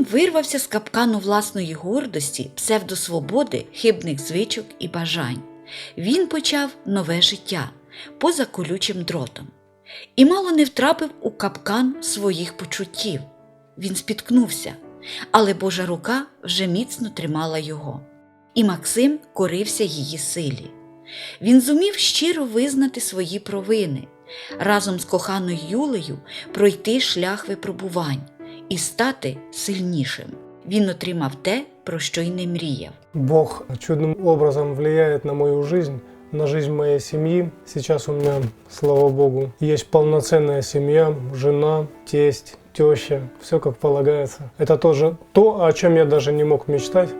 Вирвався з капкану власної гордості, псевдосвободи, хибних звичок і бажань. Він почав нове життя поза колючим дротом і мало не втрапив у капкан своїх почуттів. Він спіткнувся, але Божа рука вже міцно тримала його, і Максим корився її силі. Він зумів щиро визнати свої провини, разом з коханою Юлею пройти шлях випробувань і стати сильнішим. Він отримав те, про що й не мріяв. Бог чудним образом впливає на мою жизнь, на жизнь моей семьи. Сейчас у меня, слава Богу, есть полноценная семья, жена, тесть, теща, все как полагается. Это тоже то, о чем я даже не мог мечтать.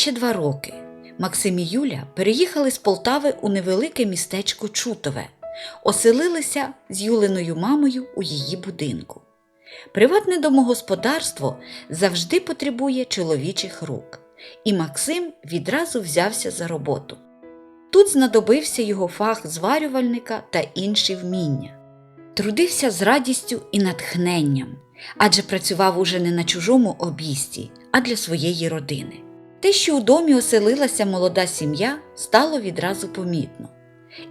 Ще два роки. Максим і Юля переїхали з Полтави у невелике містечко Чутове, оселилися з Юлиною мамою у її будинку. Приватне домогосподарство завжди потребує чоловічих рук, і Максим відразу взявся за роботу. Тут знадобився його фах зварювальника та інші вміння. Трудився з радістю і натхненням, адже працював уже не на чужому обійсті, а для своєї родини. Те, що у домі оселилася молода сім'я, стало відразу помітно.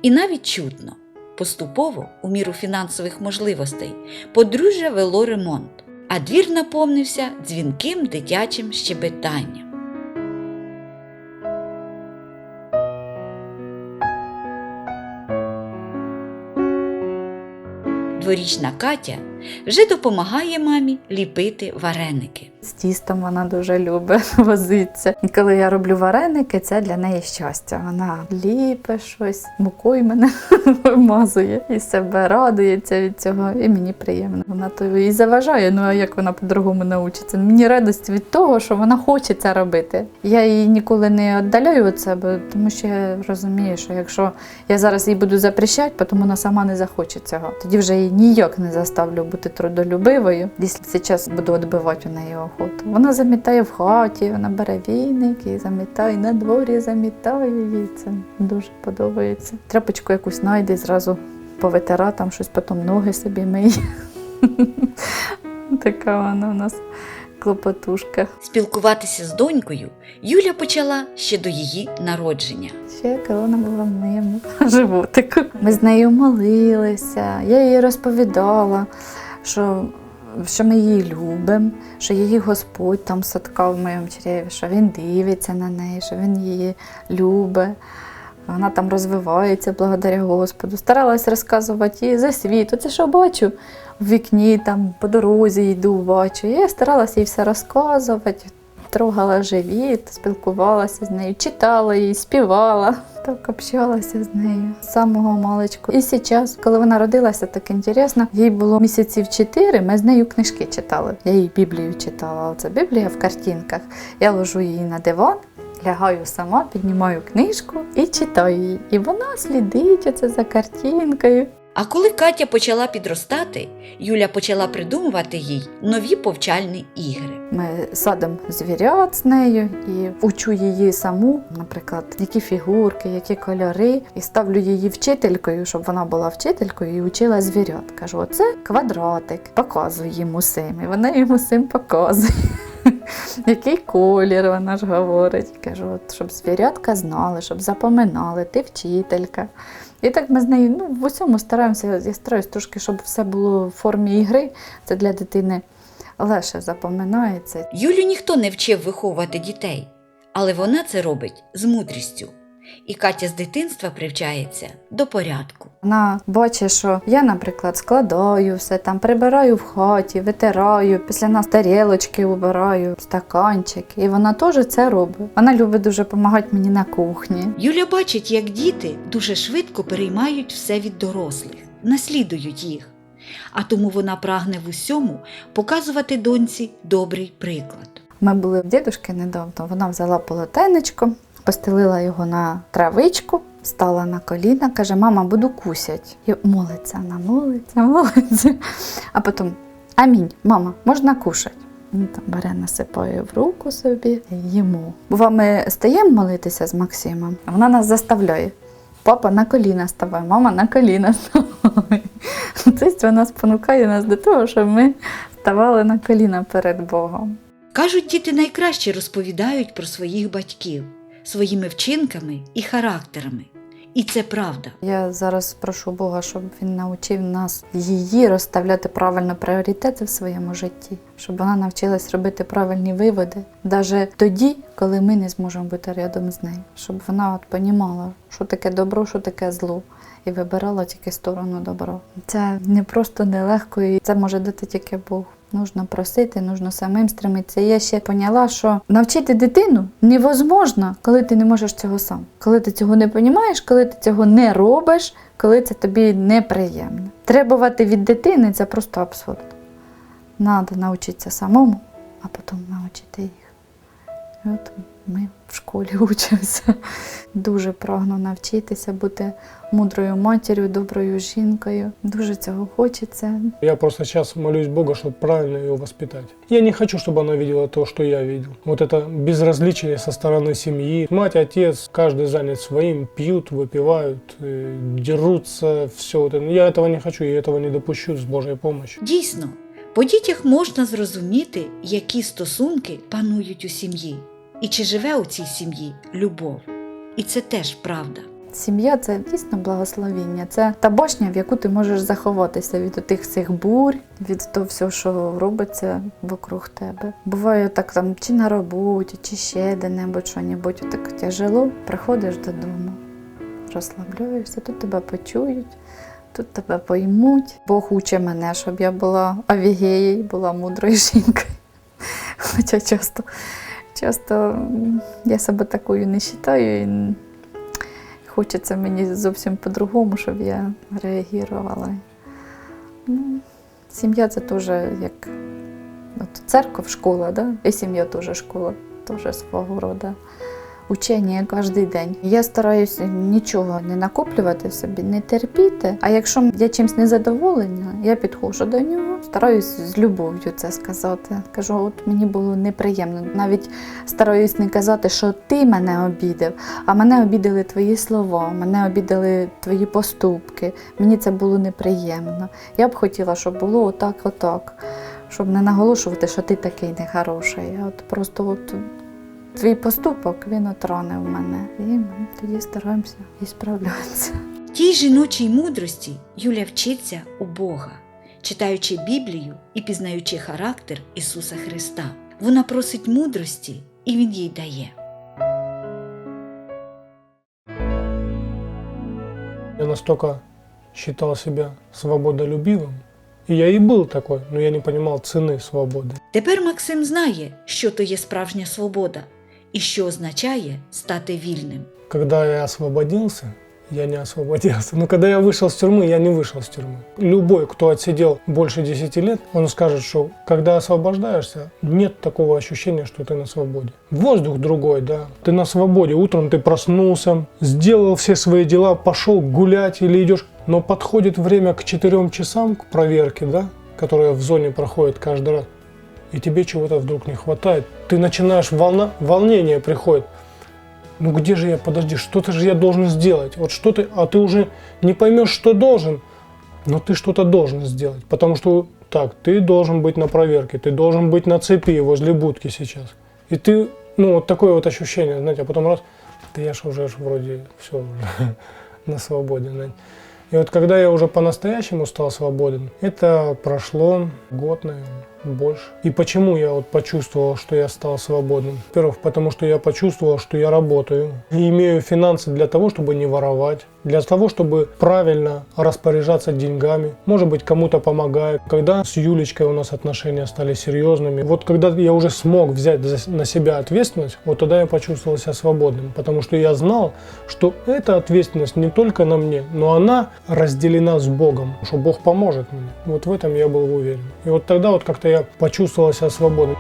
І навіть чутно. Поступово, у міру фінансових можливостей, подружжя вело ремонт, а двір наповнився дзвінким дитячим щебетанням. Дворічна Катя вже допомагає мамі ліпити вареники. З тістом вона дуже любить возитися. І коли я роблю вареники, це для неї щастя. Вона ліпе щось, мукою мене вимазує і себе радується від цього, і мені приємно. Вона то і заважає. Ну а як вона по-другому научиться? Мені радість від того, що вона хоче це робити. Я її ніколи не віддаляю від себе, тому що я розумію, що якщо я зараз їй буду запрещати, потім вона сама не захоче цього. Тоді вже її ніяк не заставлю бути трудолюбивою. Якщо зараз буду відбивати у неї охоту. Вона замітає в хаті, вона бере війник і замітає на дворі, замітає їй це дуже подобається. Тряпочку якусь знайде, зразу повитира там щось, потім ноги собі миє. Така вона у нас клопотушка. Спілкуватися з донькою Юля почала ще до її народження. Ще коли вона була моєму животику. Ми з нею молилися, я їй розповідала, що, що ми її любимо, що її Господь там садка в моєму чреві, що він дивиться на неї, що він її любить. Вона там розвивається благодаря Господу. Старалась розказувати їй за світ. Оце що бачу в вікні, там по дорозі йду, бачу. Я старалася їй все розказувати, трогала живіт, спілкувалася з нею, читала їй, співала. Так общалася з нею з самого маличку. І зараз, коли вона родилася, так інтересно, їй було місяців чотири, ми з нею книжки читали. Я їй Біблію читала. Це Біблія в картинках. Я ложу її на диван. Лягаю сама, піднімаю книжку і читаю її. І вона слідить оце за картинкою. А коли Катя почала підростати, Юля почала придумувати їй нові повчальні ігри. Ми садимо звірят з нею і учу її саму, наприклад, які фігурки, які кольори, і ставлю її вчителькою, щоб вона була вчителькою і учила звірят. Кажу, оце квадратик, показую їм усім. І вона їм усім показує. Який колір, вона ж говорить. Кажу, от, щоб звірятка знали, щоб запоминали, ти вчителька. І так ми з нею ну, в усьому стараємося, я стараюсь трошки, щоб все було в формі ігри. Це для дитини легше запоминається. Юлю ніхто не вчив виховувати дітей, але вона це робить з мудрістю. І Катя з дитинства привчається до порядку. Вона бачить, що я, наприклад, складаю все там, прибираю в хаті, витираю, після нас тарілочки убираю, стаканчик. І вона теж це робить. Вона любить дуже допомагати мені на кухні. Юля бачить, як діти дуже швидко переймають все від дорослих, наслідують їх. А тому вона прагне в усьому показувати доньці добрий приклад. Ми були в дідушки недавно. Вона взяла полотенечко, постелила його на травичку, стала на коліна, каже: Мама, буду кусять. І молиться, вона молиться, молиться. А потім Амінь, мама, можна кушати. Він там бере, насипає в руку собі їмо. Бува, ми стаємо молитися з Максимом, а вона нас заставляє. Папа на коліна ставай, мама на коліна ставай. Тобто вона спонукає нас до того, щоб ми ставали на коліна перед Богом. Кажуть, діти найкраще розповідають про своїх батьків своїми вчинками і характерами. І це правда. Я зараз прошу Бога, щоб він навчив нас її розставляти правильно пріоритети в своєму житті, щоб вона навчилась робити правильні виводи, навіть тоді, коли ми не зможемо бути рядом з нею, щоб вона от понімала, що таке добро, що таке зло. І вибирала тільки сторону добро. Це не просто нелегко, і це може дати тільки Бог. Нужно просити, нужно самим стремитися. Я ще поняла, що навчити дитину невозможно, коли ти не можеш цього сам. Коли ти цього не розумієш, коли ти цього не робиш, коли це тобі неприємно. Требувати від дитини це просто абсурд. Надо навчитися самому, а потім навчити їх. І от ми в школі учимося. Дуже прагну навчитися бути мудрою матір'ю, доброю жінкою. Дуже цього хочеться. Я просто сейчас молюсь Бога, чтобы правильно ее воспитать. Я не хочу, чтобы она видела то, что я видел. Вот это безразличие со стороны семьи. Мать, отец, каждый занят своим, пьют, выпивают, э, дерутся, все вот это. Я этого не хочу, я этого не допущу с Божьей помощью. Дійсно, по дітях можна зрозуміти, які стосунки панують у сім'ї, і чи живе у цій сім'ї любов. І це теж правда. Сім'я це дійсно благословіння. Це та башня, в яку ти можеш заховатися від тих всіх бурь, від того всього, що робиться вокруг тебе. Буває так там чи на роботі, чи ще де-небудь що-небудь так тяжело. Приходиш додому, розслабляєшся, тут тебе почують. Тут тебе поймуть. Бог учить мене, щоб я була авігеєю, була мудрою жінкою. Хоча часто, часто я себе такою не вважаю. І хочеться мені зовсім по-другому, щоб я реагувала. Ну, сім'я це теж як от церква, школа, да? і сім'я теж школа, теж свого роду. Учення кожен день. Я стараюся нічого не накоплювати собі, не терпіти. А якщо я чимось незадоволена, я підходжу до нього, стараюсь з любов'ю це сказати. Кажу, от мені було неприємно. Навіть стараюсь не казати, що ти мене обідав, а мене обідали твої слова, мене обідали твої поступки. Мені це було неприємно. Я б хотіла, щоб було отак, отак. Щоб не наголошувати, що ти такий нехороший. От просто от твій поступок він отронив мене. І ми тоді стараємося і справлятися. Тій жіночій мудрості Юля вчиться у Бога, читаючи Біблію і пізнаючи характер Ісуса Христа. Вона просить мудрості, і Він їй дає. Я настолько считал себя свободолюбивым, и я и был такой, но я не понимал цены свободы. Тепер Максим знає, що то є справжня свобода і що означає стати вільним. Когда я освободился, я не освободился. Но когда я вышел с тюрьмы, я не вышел с тюрьмы. Любой, кто отсидел больше 10 лет, он скажет, что когда освобождаешься, нет такого ощущения, что ты на свободе. Воздух другой, да. Ты на свободе. Утром ты проснулся, сделал все свои дела, пошел гулять или идешь. Но подходит время к 4 часам, к проверке, да, которая в зоне проходит каждый раз. И тебе чего-то вдруг не хватает. Ты начинаешь волна, волнение приходит ну где же я, подожди, что-то же я должен сделать. Вот что ты, а ты уже не поймешь, что должен, но ты что-то должен сделать. Потому что так, ты должен быть на проверке, ты должен быть на цепи возле будки сейчас. И ты, ну вот такое вот ощущение, знаете, а потом раз, ты я ж уже вроде все на свободе. знаете. И вот когда я уже по-настоящему стал свободен, это прошло год, наверное, больше. И почему я вот почувствовал, что я стал свободным? Во-первых, потому что я почувствовал, что я работаю и имею финансы для того, чтобы не воровать, для того, чтобы правильно распоряжаться деньгами, может быть, кому-то помогаю. Когда с Юлечкой у нас отношения стали серьезными, вот когда я уже смог взять на себя ответственность, вот тогда я почувствовал себя свободным, потому что я знал, что эта ответственность не только на мне, но она разделена с Богом, что Бог поможет мне. Вот в этом я был уверен. И вот тогда вот как-то я почувствовал себя свободным.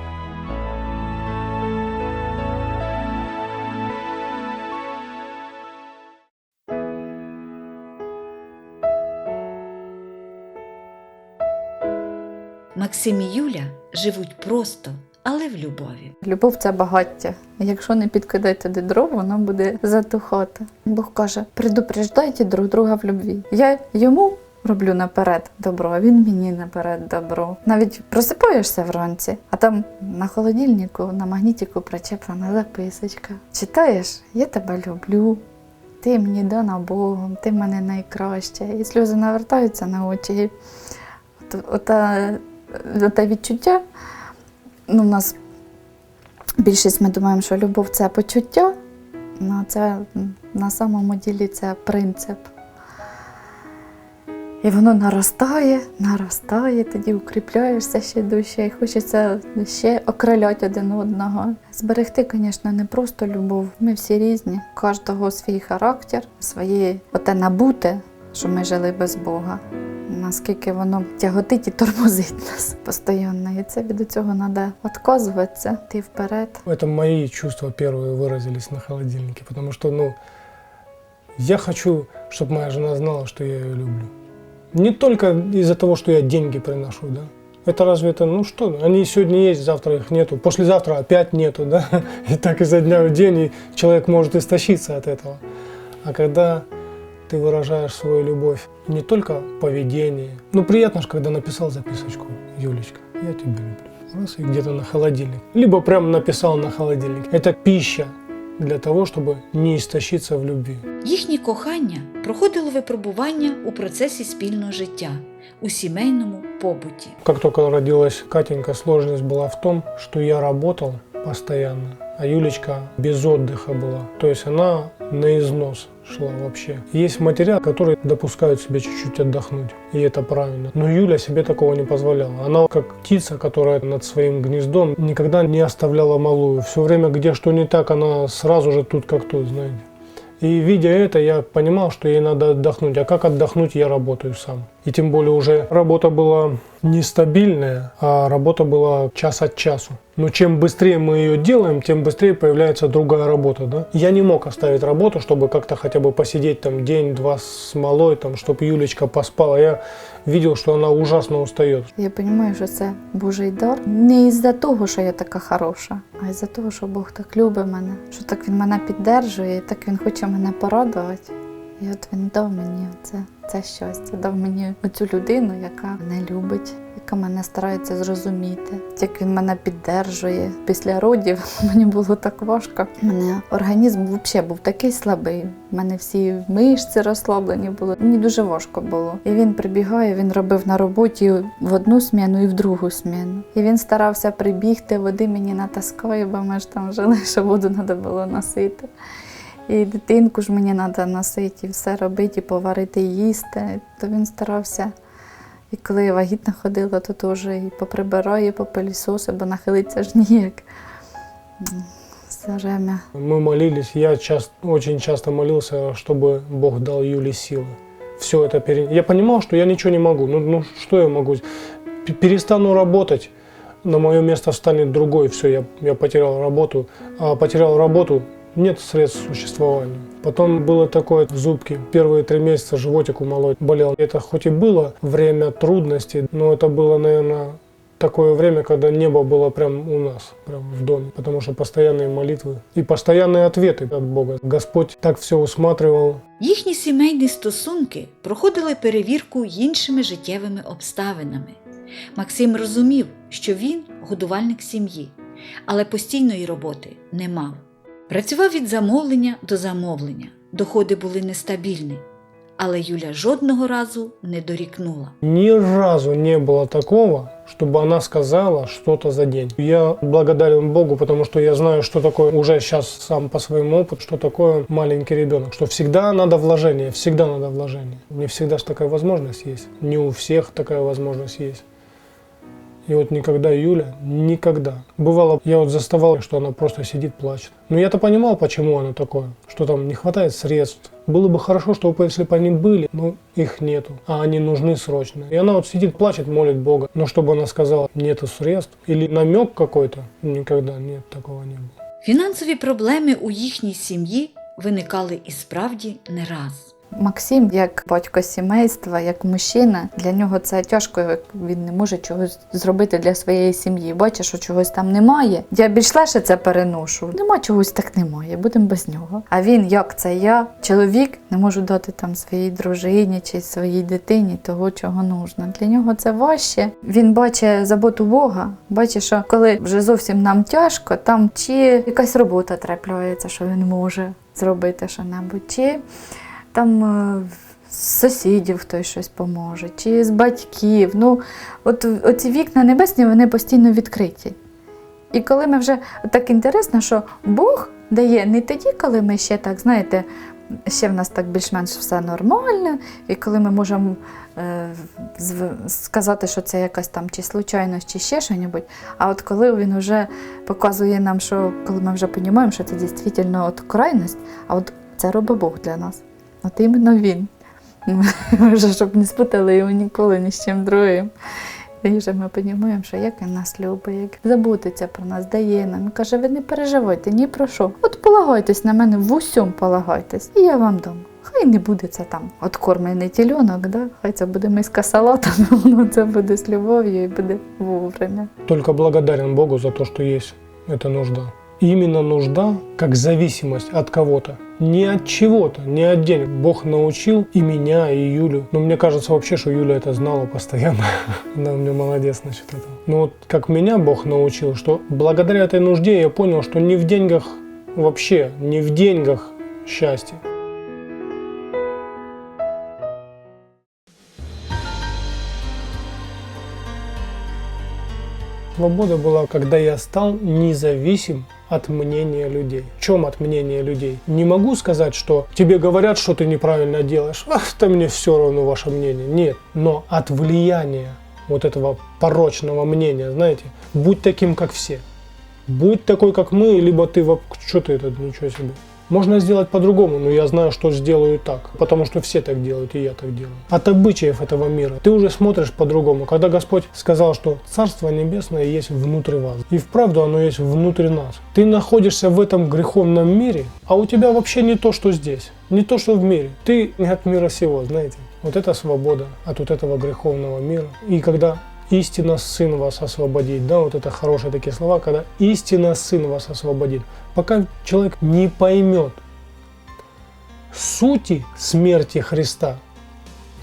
Максим і Юля живуть просто, але в любові. Любов це багаття. Якщо не підкидати туди дров, воно буде затухати. Бог каже: предупреждайте друг друга в любві. Я йому роблю наперед добро, він мені наперед добро. Навіть просипаєшся вранці, а там на холодильнику, на магнітику причеплена записочка. Читаєш, я тебе люблю. Ти мені дана Богом, ти мене найкраще. І сльози навертаються на очі. Ота, оте відчуття, ну, у нас більшість ми думаємо, що любов це почуття, ну це на самому ділі це принцип. І воно наростає, наростає, тоді укріпляєшся ще дужче і хочеться ще окриляти один одного. Зберегти, звісно, не просто любов. Ми всі різні, у кожного свій характер, своє оте набуте, що ми жили без Бога. Наскільки воно тяготить і тормозить нас постійно. І це від цього треба відказуватися, йти вперед. Это мои чувства первые выразились на холодильнике, потому что, ну, я хочу, чтобы моя жена знала, что я ее люблю. Не только из-за того, что я деньги приношу, да. Это разве это, ну что, они сегодня есть, завтра их нету, послезавтра опять нету, да. И так изо дня в день, и человек может истощиться от этого. А когда ты выражаешь свою любовь не только в поведении, ну приятно же, когда написал записочку, Юлечка, я тебя люблю. Раз и где-то на холодильник. Либо прям написал на холодильник. Это пища для того, чтобы не истощиться в любви. Їхнє кохання проходило випробування у процесі спільного життя у сімейному побуті. Как только родилась Катенька, сложность была в том, что я работал постоянно, а Юлечка без отдыха была. То есть она на износ шла вообще. Есть матеря, которые допускают себе чуть-чуть отдохнуть, и это правильно. Но Юля себе такого не позволяла. Она как птица, которая над своим гнездом никогда не оставляла малую. Все время, где что не так, она сразу же тут как тут, знаете. И видя это, я понимал, что ей надо отдохнуть. А как отдохнуть, я работаю сам. И тем более уже работа была нестабильная, а работа была час от часу. Но чем быстрее мы ее делаем, тем быстрее появляется другая работа. Да? Я не мог оставить работу, чтобы как-то хотя бы посидеть там день-два с малой, там, чтобы Юлечка поспала. Я видел, что она ужасно устает. Я розумію, що це Божий дар. Не із-за того, що я така хороша, а із-за того, що Бог так любить мене, що так він мене піддержує, і так він хоче мене порадувати. І от він дав мені це, Це щастя, дав мені оцю людину, яка мене любить, яка мене старається зрозуміти, як він мене піддержує. Після родів мені було так важко. Мене організм взагалі був такий слабий. У мене всі мишці розслаблені були. Мені дуже важко було. І він прибігає, він робив на роботі в одну сміну і в другу сміну. І він старався прибігти, води мені натаскає, бо ми ж там жили, що воду треба було носити. І дитинку ж мені треба носити, і все робити, і поварити, і їсти. То він старався. І коли я вагітна ходила, то теж і поприбирає, і попилісоси, бо нахилиться ж ніяк. М, Все время. Мы молились, я часто, очень часто молился, чтобы Бог дал Юле силы. Все это пере... Я понимал, что я ничего не могу. Ну, ну что я могу? П- Перестану работать, на мое место встанет другой, все, я, я потерял работу. А потерял работу, нет средств к существованию. Потом было такое в зубке. Первые три месяца животик у малой болел. Это хоть и было время трудностей, но это было, наверное, такое время, когда небо было прям у нас, прям в доме, потому что постоянные молитвы и постоянные ответы от Бога. Господь так все усматривал. Їхні сімейні стосунки проходили перевірку іншими життєвими обставинами. Максим розумів, що він годувальник сім'ї, але постійної роботи не мав. Працював від замовлення до замовлення, доходи були нестабільні, але Юля жодного разу не дорікнула. Ни разу не было такого, чтобы она сказала что-то за день. Я благодарен Богу, потому что я знаю, что такое уже сейчас сам по своему опыту, что такое маленький ребенок, что всегда надо вложение, всегда надо вложение. Не всегда же такая возможность есть, не у всех такая возможность есть. И вот никогда Юля, никогда. Бывало, я вот заставал, что она просто сидит, плачет. Но я-то понимал, почему она такое, что там не хватает средств. Было бы хорошо, чтобы если бы они были, но их нету, а они нужны срочно. И она вот сидит, плачет, молит Бога. Но чтобы она сказала, нету средств, или намек какой-то, никогда нет, такого не было. Фінансові проблеми у їхній сім'ї виникали і справді не раз. Максим, як батько сімейства, як мужчина, для нього це тяжко, як він не може чогось зробити для своєї сім'ї. Бачить, що чогось там немає. Я більш легше це переношу. Нема чогось так немає, будемо без нього. А він, як це я, чоловік, не можу дати там своїй дружині чи своїй дитині того, чого нужно. Для нього це важче. Він бачить заботу Бога, бачить, що коли вже зовсім нам тяжко, там чи якась робота трапляється, що він може зробити що-небудь, чи там е, з сусідів хтось щось поможе, чи з батьків. Ну, от оці вікна небесні вони постійно відкриті. І коли ми вже так інтересно, що Бог дає не тоді, коли ми ще так, знаєте, ще в нас так більш-менш все нормально, і коли ми можемо е, сказати, що це якась там чи случайність, чи ще щось, а от коли він вже показує нам, що коли ми вже розуміємо, що це дійсно от крайність, а от це робить Бог для нас. От іменно він. Вже щоб не спутали його ніколи ні з чим другим. І вже ми розуміємо, що як він нас любить, як заботиться про нас, дає нам. І каже, ви не переживайте ні про що. От полагайтесь на мене, в усьому полагайтесь, і я вам дам. Хай не буде це там откормлений тільонок, да? хай це буде миска салату, воно це буде з любов'ю і буде вовремя. Только благодарен Богу за то, что есть эта нужда. Именно нужда, как зависимость от кого-то. Не от чего-то, не от денег. Бог научил и меня, и Юлю. Но мне кажется вообще, что Юля это знала постоянно. Она у меня молодец насчет этого. Но вот как меня Бог научил, что благодаря этой нужде я понял, что не в деньгах вообще, не в деньгах счастье. Свобода была, когда я стал независим от мнения людей. В чем от мнения людей? Не могу сказать, что тебе говорят, что ты неправильно делаешь. А, это мне все равно ваше мнение. Нет. Но от влияния вот этого порочного мнения, знаете, будь таким, как все. Будь такой, как мы, либо ты, что ты это, ничего себе. Можно сделать по-другому, но я знаю, что сделаю так, потому что все так делают, и я так делаю. От обычаев этого мира ты уже смотришь по-другому. Когда Господь сказал, что Царство Небесное есть внутри вас, и вправду оно есть внутри нас. Ты находишься в этом греховном мире, а у тебя вообще не то, что здесь, не то, что в мире. Ты не от мира сего, знаете. Вот это свобода от вот этого греховного мира. И когда истина Сын вас освободит. Да, вот это хорошие такие слова, когда истина Сын вас освободит. Пока человек не поймет сути смерти Христа,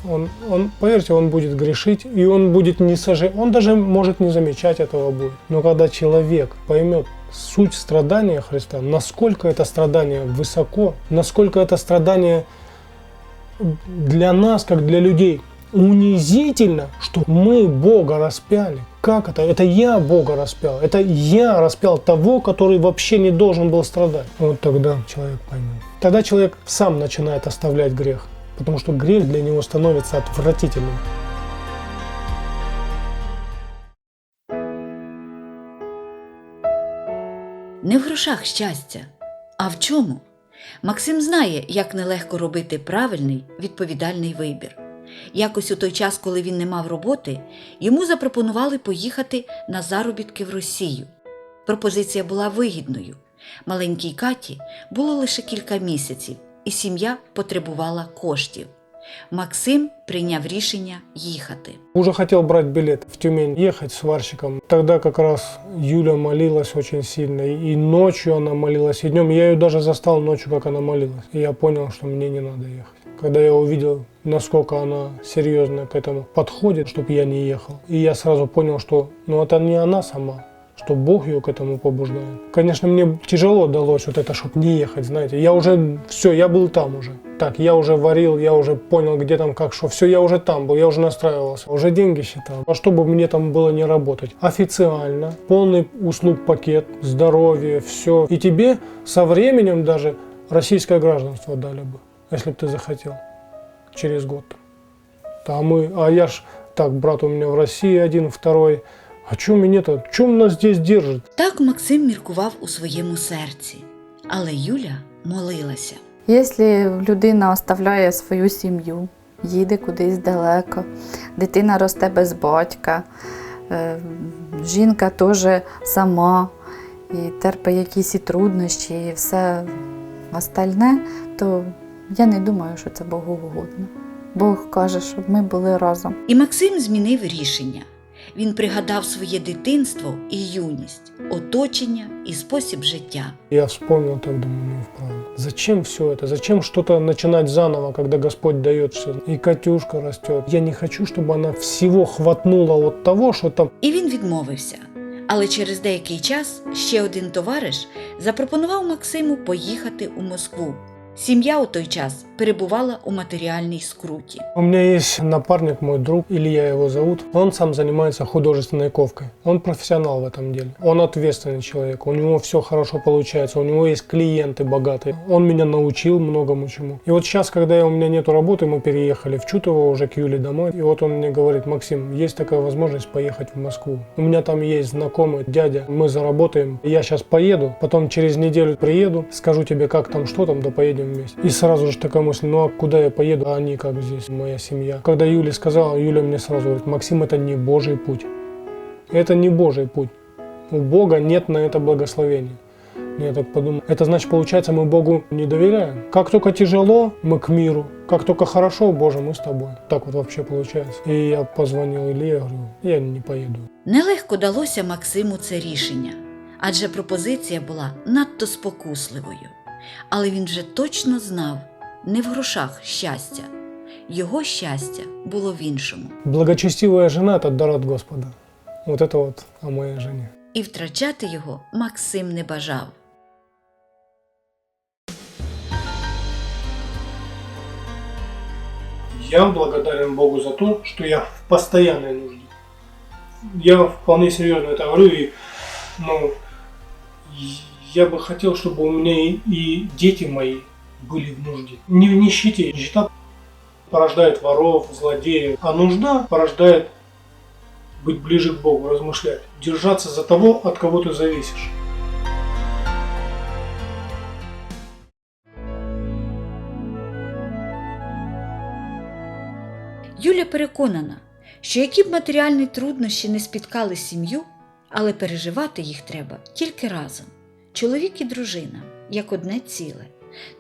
он, он, поверьте, он будет грешить, и он будет не сожалеть, он даже может не замечать этого будет. Но когда человек поймет суть страдания Христа, насколько это страдание высоко, насколько это страдание для нас, как для людей, унизительно, что мы Бога распяли. Как это? Это я Бога распял. Это я распял того, который вообще не должен был страдать. Вот тогда человек поймет. Тогда человек сам начинает оставлять грех. Потому что грех для него становится отвратительным. Не в грошах щастя, а в чому? Максим знає, як нелегко робити правильний відповідальний вибір. Якось у той час, коли він не мав роботи, йому запропонували поїхати на заробітки в Росію. Пропозиція була вигідною. Маленькій Каті було лише кілька місяців, і сім'я потребувала коштів. Максим прийняв рішення їхати. Уже хотел брать билет в Тюмень, ехать сварщиком. Тогда как раз Юля молилась очень сильно. И ночью она молилась, и днем. Я ее даже застал ночью, как она молилась. И я понял, что мне не надо ехать. Когда я увидел, насколько она серьезно к этому подходит, чтобы я не ехал. И я сразу понял, что ну, это не она сама, что Бог ее к этому побуждает. Конечно, мне тяжело далось вот это, чтобы не ехать, знаете. Я уже, все, я был там уже. Так, я уже варил, я уже понял, где там, как, что. Все, я уже там был, я уже настраивался, уже деньги считал. А чтобы мне там было не работать? Официально, полный услуг пакет, здоровье, все. И тебе со временем даже российское гражданство дали бы, если бы ты захотел, через год. А мы, а я ж, так, брат у меня в России один, второй. А что мне-то, чем нас здесь держит? Так Максим міркував у своєму серці, але Юля молилася. Якщо людина оставляє свою сім'ю, їде кудись далеко, дитина росте без батька, е, жінка теж сама і терпить якісь і труднощі, і все остальне, то я не думаю, що це Богу угодно. Бог каже, щоб ми були разом. І Максим змінив рішення. Він пригадав своє дитинство і юність, оточення і спосіб життя. Я вспомнил так, думаю, ну вправду. Зачем все это? Зачем что-то начинать заново, когда Господь дает все? И Катюшка растет. Я не хочу, чтобы она всего хватнула от того, что там І він відмовився. Але через деякий час ще один товариш запропонував Максиму поїхати у Москву. Сім'я у той час перебувала у матеріальній скруті. У меня есть напарник, мой друг, Илья его зовут. Он сам занимается художественной ковкой. Он профессионал в этом деле. Он ответственный человек. У него все хорошо получается. У него есть клиенты богатые. Он меня научил многому чему. И вот сейчас, когда у меня нету работы, мы переехали в Чутово уже к Юле домой. И вот он мне говорит, Максим, есть такая возможность поехать в Москву. У меня там есть знакомый дядя. Мы заработаем. Я сейчас поеду. Потом через неделю приеду. Скажу тебе, как там, что там, да поедем вместе. И сразу же такая мысль, ну а куда я поеду, а они как здесь, моя семья. Когда Юля сказала, Юля мне сразу говорит, Максим, это не Божий путь. Это не Божий путь. У Бога нет на это благословения. Я так подумал. Это значит, получается, мы Богу не доверяем. Как только тяжело, мы к миру. Как только хорошо, Боже, мы с тобой. Так вот вообще получается. И я позвонил Илье, я говорю, я не поеду. Нелегко далося Максиму це рішення, адже пропозиція була надто спокусливою. Але він вже точно знав не в грошах щастя. Його щастя було в іншому. Благочестивая жена – это дар от Господа. Вот это вот о моей жене. І втрачати його Максим не бажав. Я благодарен Богу за то, что я в постоянной нужде. Я вполне серьезно это говорю, и ну, и я бы хотел, чтобы у меня и, и дети мои были в нужде. Не в нищете. Нищета порождает воров, злодеев, а нужда порождает быть ближе к Богу, размышлять, держаться за того, от кого ты зависишь. Юля переконана, що які б матеріальні труднощі не спіткали сім'ю, але переживати їх треба тільки разом. Чоловік і дружина, як одне ціле.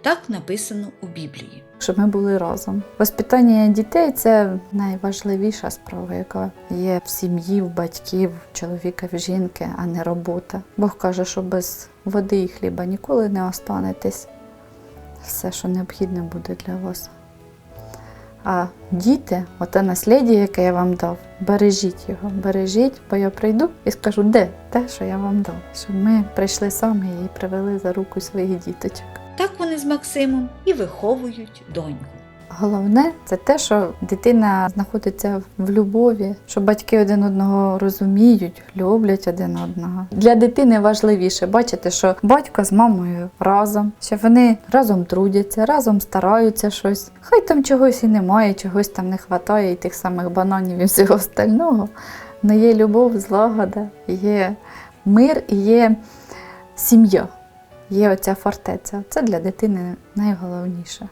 Так написано у Біблії. щоб ми були разом. Воспитання дітей це найважливіша справа, яка є в сім'ї, в батьків, чоловіка, в жінки, а не робота. Бог каже, що без води і хліба ніколи не останетесь. Все, що необхідне буде для вас. А діти, оте наслідя, яке я вам дав, бережіть його, бережіть, бо я прийду і скажу, де те, що я вам дав. Щоб ми прийшли самі і привели за руку своїх діточок. Так вони з Максимом і виховують доньку. Головне це те, що дитина знаходиться в любові, що батьки один одного розуміють, люблять один одного. Для дитини важливіше бачити, що батько з мамою разом, що вони разом трудяться, разом стараються щось. Хай там чогось і немає, чогось там не вистачає, і тих самих бананів і всього остального. Але є любов, злагода, є мир і є сім'я, є оця фортеця. Це для дитини найголовніше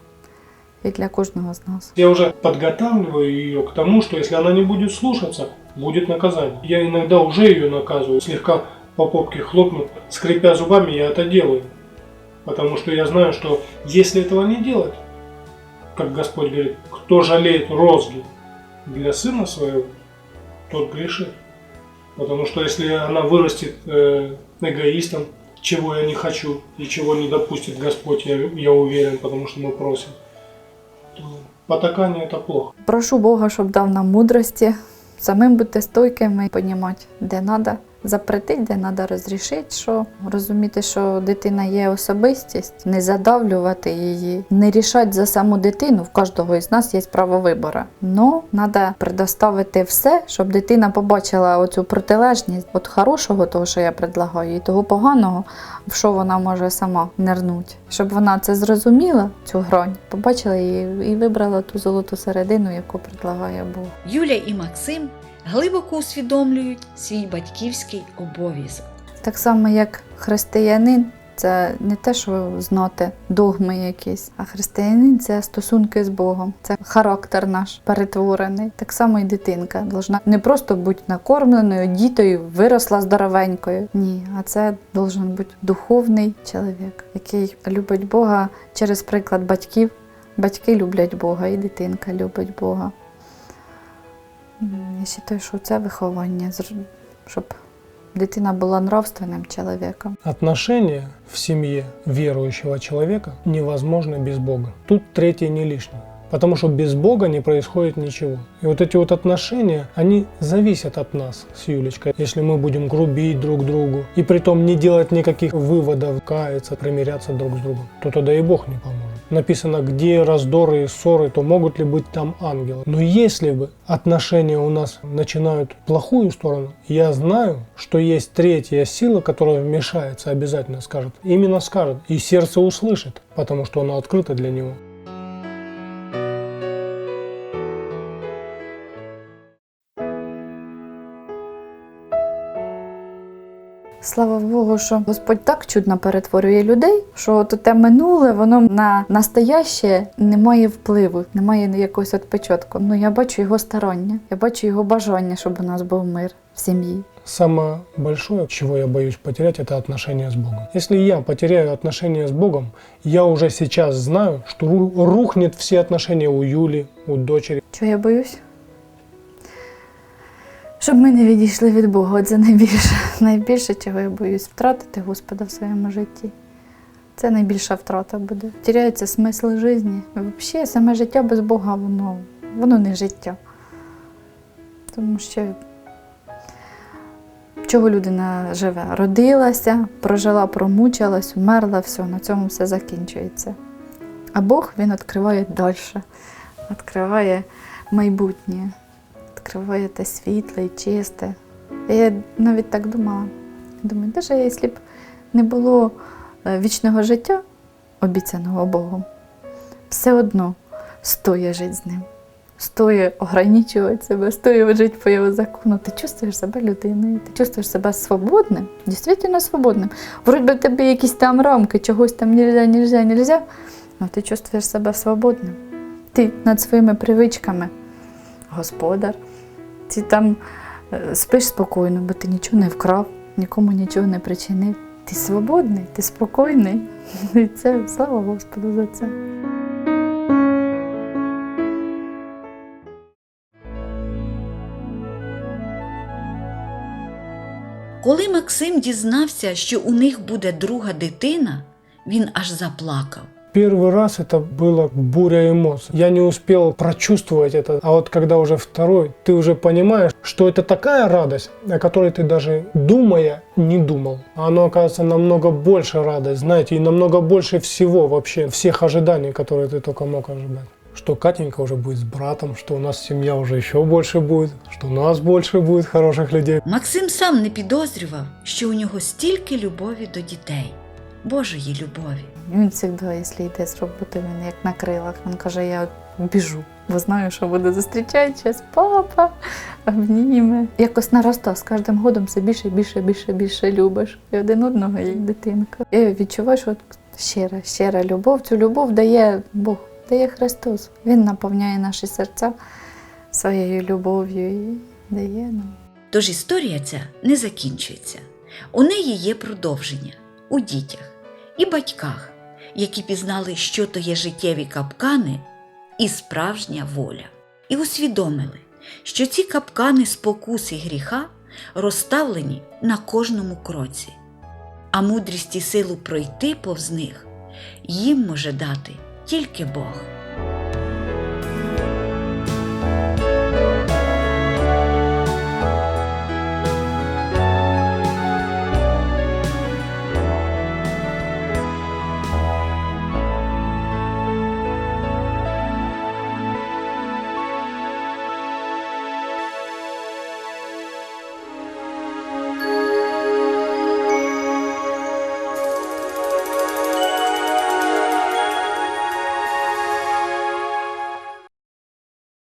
і для кожного з нас. Я уже подготавливаю ее к тому, что если она не будет слушаться, будет наказание. Я иногда уже ее наказываю, слегка по попке хлопну, скрипя зубами, я это делаю. Потому что я знаю, что если этого не делать, как Господь говорит, кто жалеет розги для сына своего, тот грешит. Потому что если она вырастет э, эгоистом, чего я не хочу и чего не допустит Господь, я, я уверен, потому что мы просим, то потакание это плохо. Прошу Бога, щоб дав нам мудрості, самим бути стойкими і розуміти, де треба запретити, де треба розрішити, що розуміти, що дитина є особистість, не задавлювати її, не рішати за саму дитину. В кожного із нас є право вибору. Но треба предоставити все, щоб дитина побачила оцю протилежність від хорошого, того, що я предлагаю, і того поганого, в що вона може сама нирнути. Щоб вона це зрозуміла, цю грань, побачила її і вибрала ту золоту середину, яку предлагає Бог. Юля і Максим глибоко усвідомлюють свій батьківський обов'язок. Так само, як християнин, це не те, що знати догми якісь, а християнин це стосунки з Богом, це характер наш перетворений. Так само і дитинка должна не просто бути накормленою, дітою, виросла здоровенькою. Ні, а це должен бути духовний чоловік, який любить Бога через приклад батьків, Батьки люблять Бога, і дитинка любить Бога. Я вважаю, що це виховання, щоб дитина була нравственним чоловіком. Отношения в семье верующего человека невозможны без Бога. Тут третье не лишнее. Потому что без Бога не происходит ничего. И вот эти вот отношения, они зависят от нас с Юлечкой. Если мы будем грубить друг другу, и при том не делать никаких выводов, каяться, примиряться друг с другом, то тогда и Бог не поможет. Написано, где раздоры и ссоры, то могут ли быть там ангелы. Но если бы отношения у нас начинают плохую сторону, я знаю, что есть третья сила, которая вмешается, обязательно скажет. Именно скажет. И сердце услышит, потому что оно открыто для него. Слава Богу, що Господь так чудно перетворює людей, що от те минуле, воно на настояще не має впливу, не має якогось відпечатку. Ну я бачу його старання, я бачу його бажання, щоб у нас був мир в сім'ї. Самое большое, чего я боюсь потерять, это отношения с Богом. Если я потеряю отношения с Богом, я уже сейчас знаю, что ру- рухнет все отношения у Юли, у дочери. Чого я боюсь? Щоб ми не відійшли від Бога, це найбільше, найбільше, чого я боюсь, втратити Господа в своєму житті. Це найбільша втрата буде. Теряється смисл життя. Взагалі, саме життя без Бога, воно, воно не життя. Тому що чого людина живе? Родилася, прожила, промучилась, вмерла, все, на цьому все закінчується. А Бог він відкриває далі, відкриває майбутнє, відкриває те світле і чисте. Я навіть так думала. Думаю, навіть якщо б не було е, вічного життя, обіцяного Богом, все одно стоїть жити з ним. Стоїть ограничувати себе, стоїть жити по його закону. Ти чувствуєш себе людиною, ти чувствуєш себе свободним, дійсно свободним. Вроді би тебе якісь там рамки, чогось там нельзя, нельзя, нельзя, але ти чувствуєш себе свободним. Ти над своїми привичками господар. Ти там е, спиш спокійно, бо ти нічого не вкрав, нікому нічого не причинив. Ти свободний, ти спокійний. І це слава Господу за це. Коли Максим дізнався, що у них буде друга дитина, він аж заплакав. Первый раз это было буря эмоций. Я не успел прочувствовать это. А вот когда уже второй, ты уже понимаешь, что это такая радость, о которой ты даже думая не думал. А оно оказывается намного больше радость, знаете, и намного больше всего вообще, всех ожиданий, которые ты только мог ожидать. Что Катенька уже будет с братом, что у нас семья уже еще больше будет, что у нас больше будет хороших людей. Максим сам не підозрював, що у нього стільки любові до дітей, Божої любові. Він завжди, якщо йде з роботи, він як на крилах. Він каже, я біжу, бо знаю, що буде зустрічати час папа, обніме. Якось наростав з кожним годом все більше, більше, більше, більше любиш. І один одного, як дитинка. Я відчуваю, що щира, щира любов. Цю любов дає Бог, дає Христос. Він наповняє наші серця своєю любов'ю і дає нам. Тож історія ця не закінчується. У неї є продовження у дітях і батьках, які пізнали, що то є життєві капкани і справжня воля, і усвідомили, що ці капкани спокуси гріха розставлені на кожному кроці, а мудрість і силу пройти повз них їм може дати тільки Бог.